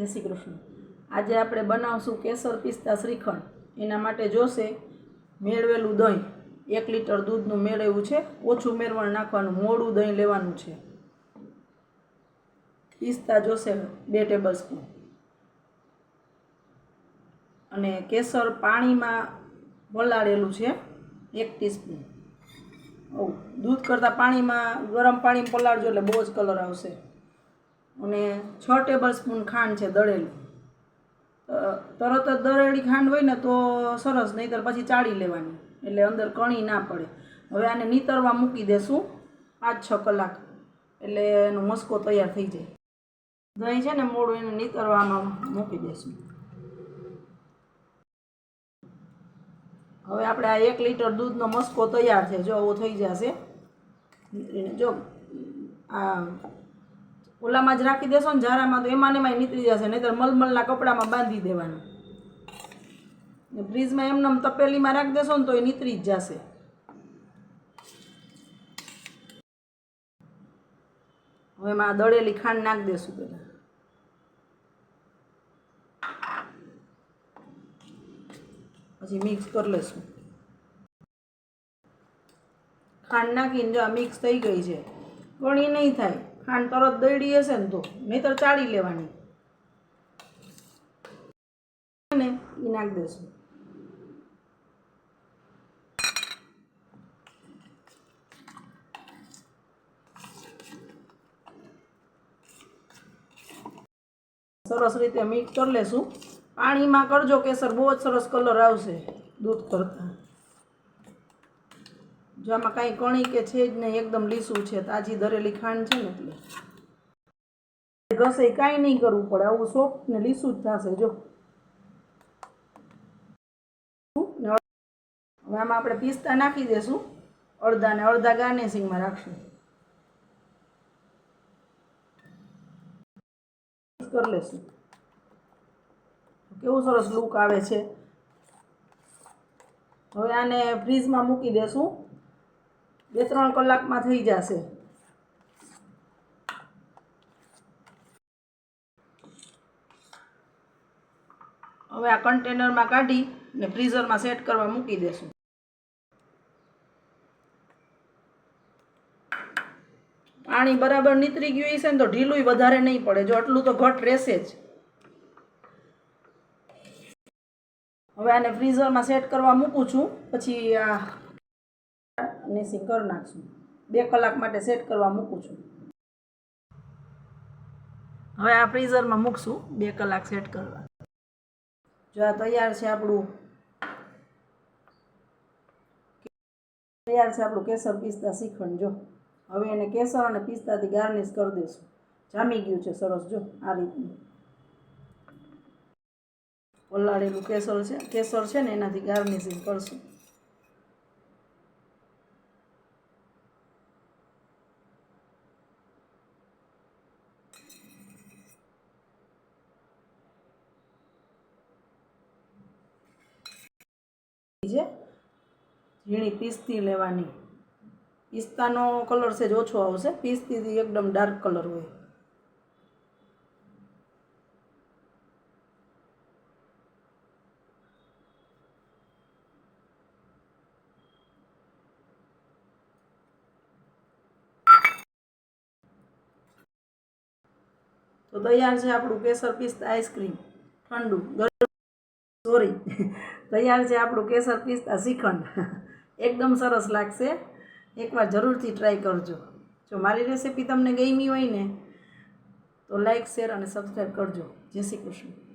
જય શ્રી કૃષ્ણ. આજે આપણે બનાવશું કેસર પિસ્તા શ્રીખંડ. એના માટે જોશે મેળવેલું દહીં. એક લીટર દૂધનું મેળવ્યું છે. ઓછું મેળવણ નાખવાનું, મોડું દહીં લેવાનું છે. પિસ્તા જોશે બે ટેબલ સ્પૂન. અને કેસર પાણીમાં પલાળેલું છે એક ટીસ્પૂન. દૂધ કરતાં પાણીમાં ગરમ પાણી પલાળજો એટલે બહુ જ કલર આવશે. અને છ ટેબલ સ્પૂન ખાંડ છે દળેલી. તરત જ દળેલી ખાંડ હોય ને તો સરસ, નહીંતર પછી ચાળી લેવાની, એટલે અંદર કણી ના પડે. હવે આને નીતરવા મૂકી દેશું પાંચ, છ કલાક, એટલે એનો મસ્કો તૈયાર થઈ જાય. દહીં છે ને મોડું એને નીતરવામાં મૂકી દેશું. હવે આપણે આ એક લીટર દૂધનો મસ્કો તૈયાર છે, જો આવો થઈ જશે. જો, આ ઓલામાં જ રાખી દેશો ને ઝારામાં તો એમાં એમાં નીતરી જશે, નહીંતર મલમલના કપડામાં બાંધી દેવાનું. ને ફ્રીજમાં એમને એમ તપેલીમાં રાખી દેશો ને તો એ નીતરી જ જશે. હવે એમાં દળેલી ખાંડ નાખી દેશું પહેલાં. પછી મિક્સ કરી લેશું. ખાંડ નાખીને જો આ મિક્સ થઈ ગઈ છે પણ એ નહીં થાય. ખાંડ તરત દળી હશે ને તો, નહીતર ચાળી લેવાની. ને એ નાખી દેશું. સરસ રીતે મિક્સ કરી લેશું. પાણીમાં કરજો કેસર, બહુ જ સરસ કલર આવશે દૂધ કરતાં. જો આમાં કાંઈ કણી કે છે જ નહીં, એકદમ લીસું છે, તાજી દરેલી ખાંડ છે ને એટલે. ઘસે કાંઈ નહીં કરવું પડે, આવું સોફ્ટ ને લીસું જ થશે, જો. હવે આમાં આપણે પિસ્તા નાખી દેશું, અડધા ને અડધા ગાર્નિશિંગમાં રાખશું. કરી લેશું. કેવું સરસ લુક આવે છે. હવે આને ફ્રીજમાં મૂકી દેશું. બે ત્રણ કલાકમાં થઈ જશે. હવે આ કન્ટેનરમાં કાઢી ને ફ્રીઝરમાં સેટ કરવા મૂકી દેશું. પાણી બરાબર નીતરી ગયું હશે ને તો ઢીલું વધારે નહીં પડે. જો આટલું તો ઘટ રહેશે જ. હવે આને ફ્રીઝરમાં સેટ કરવા મૂકું છું. પછી આ નેસિંગ કરી નાખશું. બે કલાક માટે સેટ કરવા મૂકું છું. હવે આ ફ્રીઝરમાં મૂકશું બે કલાક સેટ કરવા. જો આ તૈયાર છે આપણું. તૈયાર છે આપણું કેસર પિસ્તા શ્રીખંડ જો. હવે એને કેસર અને પિસ્તાથી ગાર્નિશ કરી દઈશું. જામી ગયું છે સરસ જો આ રીતનું. પલાળેલું કેસર છે કેસર છે ને એનાથી ગાર્નિશિંગ કરશું. છે. ઝીણી પીસતી લેવાની. પિસ્તાનો કલર છે જ ઓછો આવશે. પિસ્તીથી એકદમ ડાર્ક કલર હોય. તો તૈયાર છે આપણું કેસર પિસ્તા આઈસ્ક્રીમ ઠંડુ સોરી. તૈયાર છે આપણું કેસર પિસ્તા શ્રીખંડ. એકદમ સરસ લાગશે. એકવાર જરૂરથી ટ્રાય કરજો. જો મારી રેસીપી તમને ગમી હોય ને, તો લાઈક શેર અને સબસ્ક્રાઈબ કરજો. જય શ્રી કૃષ્ણ.